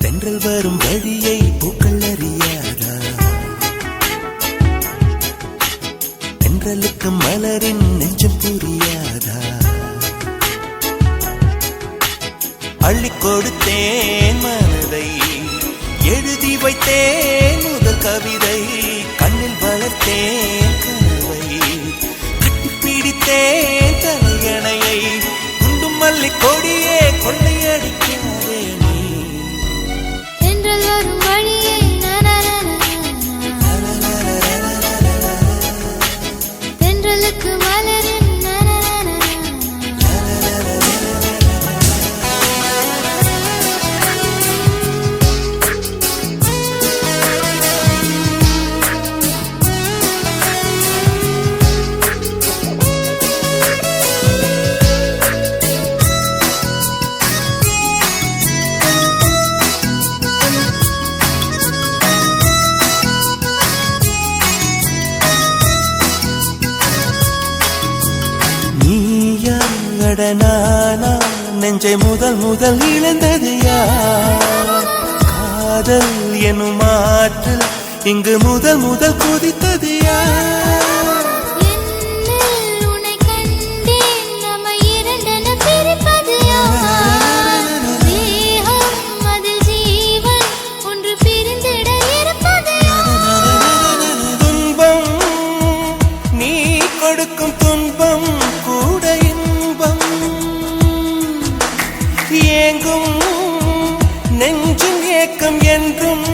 தென்றல் வரும் வழியை பூக்கள் அறியாதா? தென்றலுக்கு மலரின் நெஞ்சம் புரியாதா? அள்ளி கொடுத்தேன் மனதை எழுதி வைத்தேன் முதல் கவிதை கண்ணில் வளர்த்தேன் கனவை கட்டிப்பிடித்தேன் தலையணையை குண்டும் மல்லி கொடி நானா நெஞ்சை முதல் முதல் இழந்தது யார்? காதல் எனும் ஆற்றல் இங்கு முதல் முதல் குதித்தது யார்? என்னில் உன்னை ஏங்கும் நெஞ்சின் ஏக்கம் என்றும்